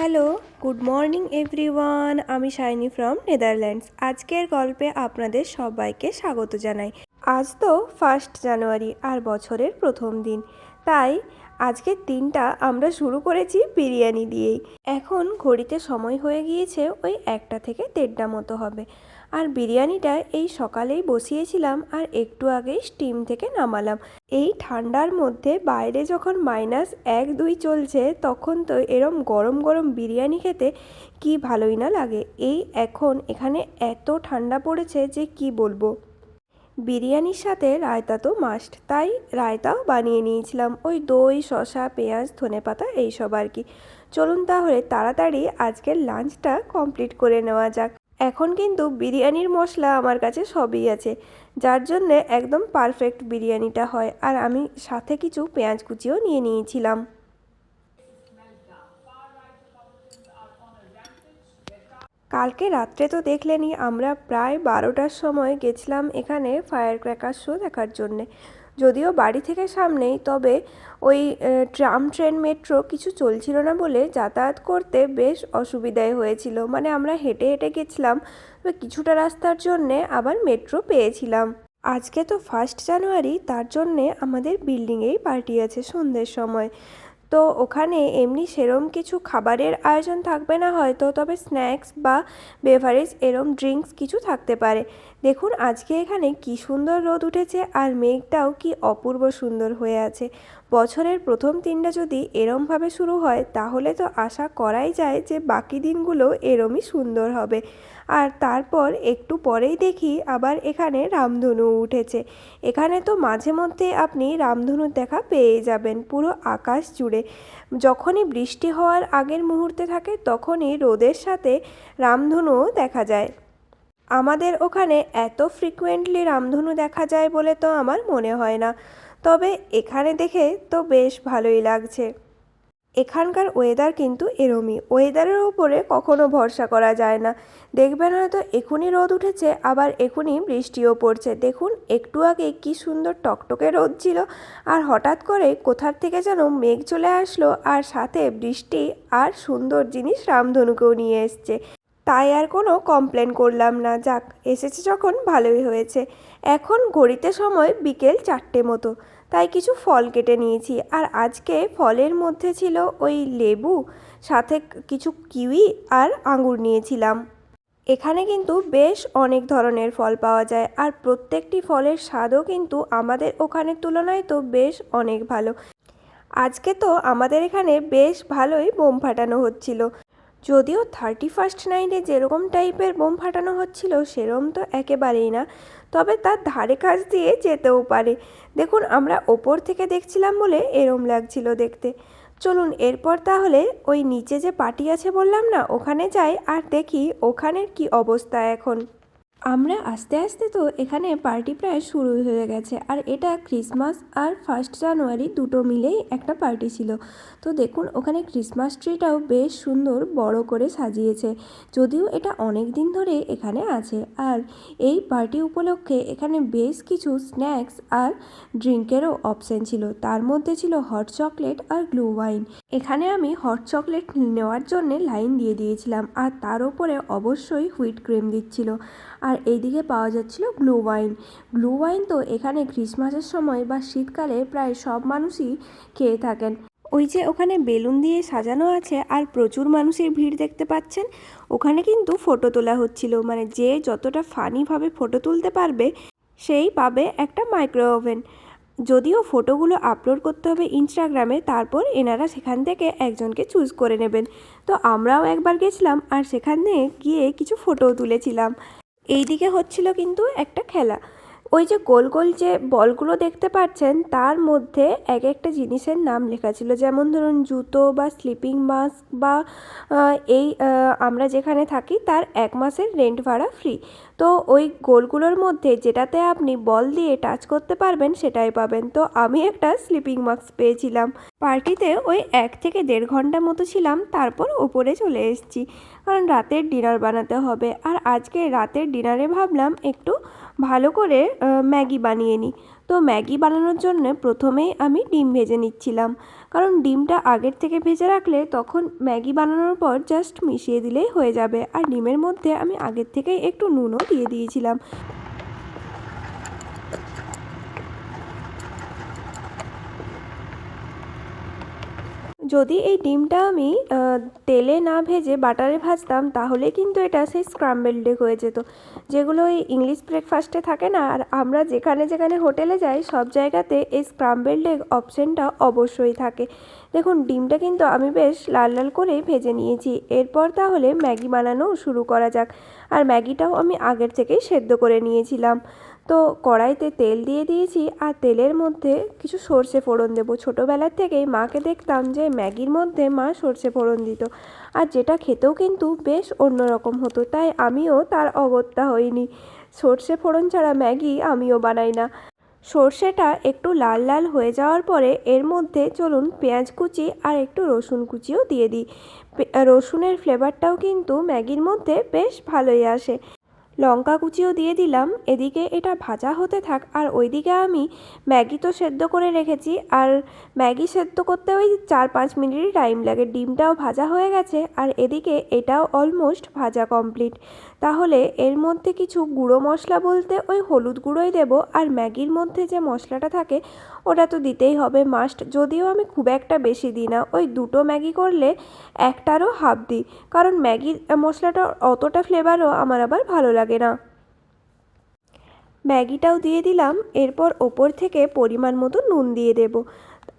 Hello, good morning everyone, আমি shiny from Netherlands. আজকের গল্পে আপনাদের সবাইকে স্বাগত জানাই। আজ তো ফার্স্ট জানুয়ারি আর বছরের প্রথম দিন। তাই আজকের দিনটা আমরা শুরু করেছি বিরিয়ানি দিয়েই। এখন ঘড়িতে সময় হয়ে গিয়েছে ওই একটা থেকে দেড়টা মতো হবে। আর বিরিয়ানিটা এই সকালেই বসিয়েছিলাম আর একটু আগেই স্টিম থেকে নামালাম। এই ঠান্ডার মধ্যে বাইরে যখন মাইনাস এক দুই চলছে, তখন তো এরম গরম গরম বিরিয়ানি খেতে কি ভালোই না লাগে। এই এখন এখানে এত ঠান্ডা পড়েছে যে কি বলব? বিরিয়ানির সাথে রায়তা তো মাস্ট তাই রায়তাও বানিয়ে নিয়েছিলাম। ওই দই শশা পেঁয়াজ, ধনেপাতা এইসব আর কি। চলুন তাহলে তাড়াতাড়ি আজকের লাঞ্চটা কমপ্লিট করে নেওয়া যাক। এখন কিন্তু বিরিয়ানির মশলা আমার কাছে সবই আছে, যার জন্যে একদম পারফেক্ট বিরিয়ানিটা হয়। আর আমি সাথে কিছু পেঁয়াজ কুচিও নিয়ে নিয়েছিলাম। কালকে রাত্রে তো দেখলেনই, আমরা প্রায় বারোটার সময় গেছিলাম এখানে ফায়ার ক্র্যাকার শো দেখার জন্যে। যদিও বাড়ি থেকে সামনেই, তবে ওই ট্রাম ট্রেন মেট্রো কিছু চলছিল না বলে যাতায়াত করতে বেশ অসুবিধায় হয়েছিল। মানে আমরা হেঁটে হেঁটে গেছিলাম, তবে কিছুটা রাস্তার জন্যে আবার মেট্রো পেয়েছিলাম। আজকে তো ফার্স্ট জানুয়ারি, তার জন্যে আমাদের বিল্ডিংয়েই পার্টি আছে সন্ধ্যের সময়। তো ওখানে এমনি সেরম কিছু খাবারের আয়োজন থাকবে না হয়তো, তবে স্ন্যাক্স বা বেভারেজ এরম ড্রিঙ্কস কিছু থাকতে পারে। দেখুন, আজকে এখানে কি সুন্দর রোদ উঠেছে আর মেঘটাও কি অপূর্ব সুন্দর হয়ে আছে। বছরের প্রথম দিনটা যদি এরমভাবে শুরু হয়, তাহলে তো আশা করাই যায় যে বাকি দিনগুলো এরমই সুন্দর হবে। আর তারপর একটু পরেই দেখি আবার এখানে রামধনু উঠেছে। এখানে তো মাঝে মধ্যে আপনি রামধনুর দেখা পেয়ে যাবেন, পুরো আকাশ জুড়ে। যখনই বৃষ্টি হওয়ার আগের মুহূর্তে থাকে, তখনই রোদের সাথে রামধনুও দেখা যায়। আমাদের ওখানে এত ফ্রিকুয়েন্টলি রামধনু দেখা যায় বলে তো আমার মনে হয় না। তবে এখানে দেখে তো বেশ ভালোই লাগছে। এখানকার ওয়েদার কিন্তু এরমই। ওয়েদারের উপরে কখনো ভরসা করা যায় না। দেখবেন হয়তো এখনই রোদ উঠেছে, আবার এখনই বৃষ্টিও পড়ছে। দেখুন, একটু আগে কি সুন্দর টকটকে রোদ ছিল, আর হঠাৎ করে কোথার থেকে যেন মেঘ চলে আসলো, আর সাথে বৃষ্টি আর সুন্দর জিনিস রামধনুকেও নিয়ে এসছে। তাই আর কোনো কমপ্লেন করলাম না। যাক, এসেছে যখন, ভালোই হয়েছে। এখন ঘড়িতে সময় বিকেল চারটে মতো। তাই কিছু ফল কেটে নিয়েছি। আর আজকে ফলের মধ্যে ছিল ওই লেবু, সাথে কিছু কিউই আর আঙুর নিয়েছিলাম। এখানে কিন্তু বেশ অনেক ধরনের ফল পাওয়া যায় আর প্রত্যেকটি ফলের স্বাদও কিন্তু আমাদের ওখানের তুলনায় তো বেশ অনেক ভালো। আজকে তো আমাদের এখানে বেশ ভালোই বোম ফাটানো হচ্ছিল। যদিও থার্টি ফার্স্ট নাইটে যেরকম টাইপের বোম ফাটানো হচ্ছিল সেরম তো একেবারেই না। তবে তার ধারে কাছ দিয়ে যেতেও পারে। দেখুন, আমরা ওপর থেকে দেখছিলাম বলে এরম লাগছিল দেখতে। চলুন, এরপর তাহলে ওই নিচে যে পাটি আছে বললাম না, ওখানে যাই আর দেখি ওখানের কি অবস্থা এখন। আমরা আস্তে আস্তে তো এখানে পার্টি প্রায় শুরু হয়ে গেছে। আর এটা ক্রিসমাস আর ফার্স্ট জানুয়ারি দুটো মিলেই একটা পার্টি ছিল। তো দেখুন, ওখানে ক্রিসমাস ট্রিটাও বেশ সুন্দর বড় করে সাজিয়েছে। যদিও এটা অনেক দিন ধরে এখানে আছে। আর এই পার্টি উপলক্ষে এখানে বেশ কিছু স্ন্যাক্স আর ড্রিঙ্কেরও অপশন ছিল। তার মধ্যে ছিল হট চকলেট আর গ্লু ওয়াইন এখানে আমি হট চকলেট নেওয়ার জন্য লাইন দিয়ে দিয়েছিলাম, আর তার উপরে অবশ্যই হুইট ক্রিম দিচ্ছিল। আর এইদিকে পাওয়া যাচ্ছিল গ্লু ওয়াইন গ্লু ওয়াইন তো এখানে ক্রিসমাসের সময় বা শীতকালে প্রায় সব মানুষই খেয়ে থাকেন। ওই যে ওখানে বেলুন দিয়ে সাজানো আছে, আর প্রচুর মানুষের ভিড় দেখতে পাচ্ছেন। ওখানে কিন্তু ফটো তোলা হচ্ছিল মানে যে যতটা ফানিভাবে ফটো তুলতে পারবে, সেই পাবে একটা মাইক্রো ওভেন যদিও ফটোগুলো আপলোড করতে হবে ইনস্টাগ্রামে তারপর এনারা সেখান থেকে একজনকে চুজ করে নেবেন। তো আমরাও একবার গেছিলাম আর সেখানে গিয়ে কিছু ফটোও তুলেছিলাম। এইদিকে হচ্ছিল কিন্তু একটা খেলা। ওই যে গোল গোল যে বলগুলো দেখতে পাচ্ছেন, তার মধ্যে এক একটা জিনিসের নাম লেখা ছিল। যেমন ধরুন, জুতো বা স্লিপিং মাস্ক বা এই আমরা যেখানে থাকি, তার এক মাসের রেন্ট ভাড়া ফ্রি তো ওই গোলগুলোর মধ্যে যেটাতে আপনি বল দিয়ে টাচ করতে পারবেন, সেটাই পাবেন। তো আমি একটা স্লিপিং মাস্ক পেয়েছিলাম। পার্টিতে ওই এক থেকে দেড় ঘণ্টা মতো ছিলাম, তারপর ওপরে চলে এসেছি। কারণ রাতের ডিনার বানাতে হবে। আর আজকে রাতের ডিনারে ভাবলাম, একটু ভালো করে ম্যাগি বানিয়ে নিই। তো ম্যাগি বানানোর জন্য প্রথমেই আমি ডিম ভেজে নিচ্ছিলাম। কারণ ডিমটা আগের থেকে ভেজে রাখলে তখন ম্যাগি বানানোর পর জাস্ট মিশিয়ে দিলেই হয়ে যাবে। আর ডিমের মধ্যে আমি আগের থেকেই একটু নুনও দিয়ে দিয়েছিলাম। যদি এই ডিমটা আমি তেলে না ভেজে বাটারে ভাজতাম, তাহলে কিন্তু এটা সেই স্ক্রাম্বেলড হয়ে যেত। যেগুলো ওই ইংলিশ ব্রেকফাস্টে থাকে না, আর আমরা যেখানে যেখানে হোটেলে যাই, সব জায়গাতে এই স্ক্রাম্বেলড এগ অপশানটা অবশ্যই থাকে। দেখুন, ডিমটা কিন্তু আমি বেশ লাল লাল করেই ভেজে নিয়েছি। এরপর তাহলে ম্যাগি বানানো শুরু করা যাক। আর ম্যাগিটাও আমি আগের থেকেই সেদ্ধ করে নিয়েছিলাম। তো কড়াইতে তেল দিয়ে দিয়েছি আর তেলের মধ্যে কিছু সর্ষে ফোড়ন দেবো। ছোটোবেলার থেকেই মাকে দেখতাম যে ম্যাগির মধ্যে মা সর্ষে ফোড়ন দিত। আর যেটা খেতেও কিন্তু বেশ অন্যরকম হতো, তাই আমিও তার অগত্যা হইনি। সর্ষে ফোড়ন ছাড়া ম্যাগি আমিও বানাই না। সর্ষেটা একটু লাল লাল হয়ে যাওয়ার পরে এর মধ্যে চলুন পেঁয়াজ কুচি আর একটু রসুন কুচিও দিয়ে দিই। রসুনের ফ্লেভারটাও কিন্তু ম্যাগির মধ্যে বেশ ভালোই আসে। লঙ্কা কুচিও দিয়ে দিলাম। এদিকে এটা ভাজা হতে থাক, আর ওইদিকে আমি ম্যাগি তো সেদ্ধ করে রেখেছি, আর ম্যাগি সেদ্ধ করতে ওই চার পাঁচ মিনিটই টাইম লাগে। ডিমটাও ভাজা হয়ে গেছে, আর এদিকে এটাও অলমোস্ট ভাজা কমপ্লিট তাহলে এর মধ্যে কিছু গুঁড়ো মশলা বলতে ওই হলুদ গুঁড়োই দেবো, আর ম্যাগির মধ্যে যে মশলাটা থাকে, ওটা তো দিতেই হবে মাস্ট যদিও আমি খুব একটা বেশি দিই না। ওই দুটো ম্যাগি করলে একটারও হাফ দিই, কারণ ম্যাগির মশলাটা অতটা ফ্লেভারও আমার আবার ভালো লাগে না। ম্যাগিটাও দিয়ে দিলাম, এরপর ওপর থেকে পরিমাণ মতো নুন দিয়ে দেব।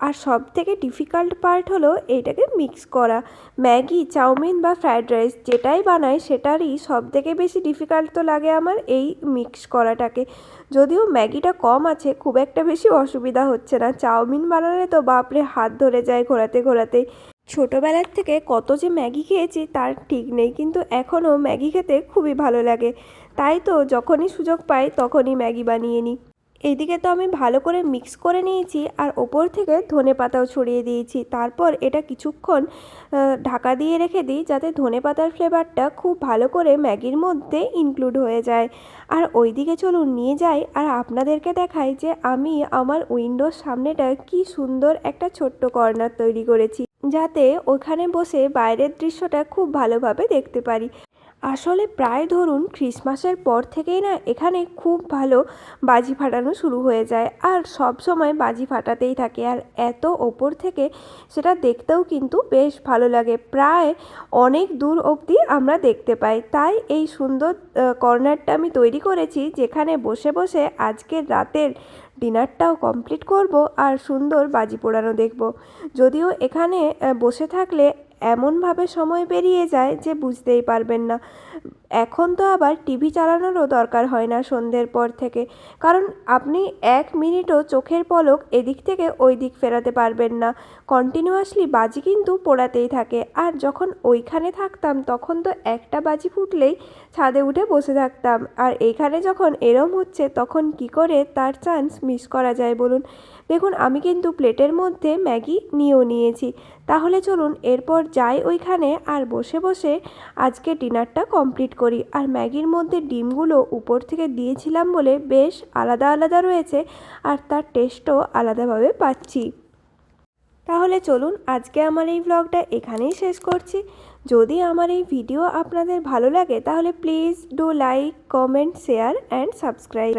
আর সব থেকে ডিফিকাল্ট পার্ট হলো এইটাকে মিক্স করা। ম্যাগি, চাউমিন বা ফ্রায়েড রাইস যেটাই বানাই সেটারই সব থেকে বেশি ডিফিকাল্ট তো লাগে আমার এই মিক্স করাটাকে। যদিও ম্যাগিটা কম আছে, খুব একটা বেশি অসুবিধা হচ্ছে না। চাউমিন বানালে তো বাপরে, হাত ধরে যায় ঘোরাতে ঘোরাতে। ছোটোবেলার থেকে কত যে ম্যাগি খেয়েছি তার ঠিক নেই, কিন্তু এখনও ম্যাগি খেতে খুবই ভালো লাগে। তাই তো যখনই সুযোগ পাই তখনই ম্যাগি বানিয়ে নিই। এইদিকে তো আমি ভালো করে মিক্স করে নিয়েছি আর ওপর থেকে ধনে পাতাও ছড়িয়ে দিয়েছি। তারপর এটা কিছুক্ষণ ঢাকা দিয়ে রেখে দিই যাতে ধনে পাতার ফ্লেভারটা খুব ভালো করে ম্যাগির মধ্যে ইনক্লুড হয়ে যায়। আর ওইদিকে চলুন নিয়ে যাই আর আপনাদেরকে দেখাই যে আমি আমার উইন্ডোর সামনেটা কি সুন্দর একটা ছোট্ট কর্নার তৈরি করেছি, যাতে ওখানে বসে বাইরের দৃশ্যটা খুব ভালোভাবে দেখতে পারি। আসলে প্রায় ধরুন ক্রিসমাসের পর থেকেই না এখানে খুব ভালো বাজি ফাটানো শুরু হয়ে যায়। আর সব সময় বাজি ফাটাতেই থাকে। আর এত ওপর থেকে সেটা দেখতেও কিন্তু বেশ ভালো লাগে। প্রায় অনেক দূর অবধি আমরা দেখতে পাই। তাই এই সুন্দর কর্নারটা আমি তৈরি করেছি যেখানে বসে বসে আজকের রাতের ডিনারটাও কমপ্লিট করব আর সুন্দর বাজি পোড়ানো দেখব। যদিও এখানে বসে থাকলে এমনভাবে সময় পেরিয়ে যায় যে বুঝতেই পারবেন না। এখন তো আবার টিভি চালানোরও দরকার হয় না সন্ধ্যের পর থেকে। কারণ আপনি এক মিনিটও চোখের পলক এদিক থেকে ওই দিক ফেরাতে পারবেন না। কন্টিনিউয়াসলি বাজি কিন্তু পোড়াতেই থাকে। আর যখন ওইখানে থাকতাম, তখন তো একটা বাজি ফুটলেই ছাদে উঠে বসে থাকতাম। আর এইখানে যখন এরম হচ্ছে, তখন কি করে তার চান্স মিস করা যায় বলুন? দেখুন, আমি কিন্তু প্লেটের মধ্যে ম্যাগি নিয়েও নিয়েছি। তাহলে চলুন, এরপর যাই ওইখানে আর বসে বসে আজকে ডিনারটা কমপ্লিট করি। আর ম্যাগির মধ্যে ডিমগুলো উপর থেকে দিয়েছিলাম বলে বেশ আলাদা আলাদা রয়েছে আর তার টেস্টও আলাদাভাবে পাচ্ছি। তাহলে চলুন আজকে আমার এই ব্লগটা এখানেই শেষ করছি। যদি আমার এই ভিডিও আপনাদের ভালো লাগে তাহলে please do like comment share and subscribe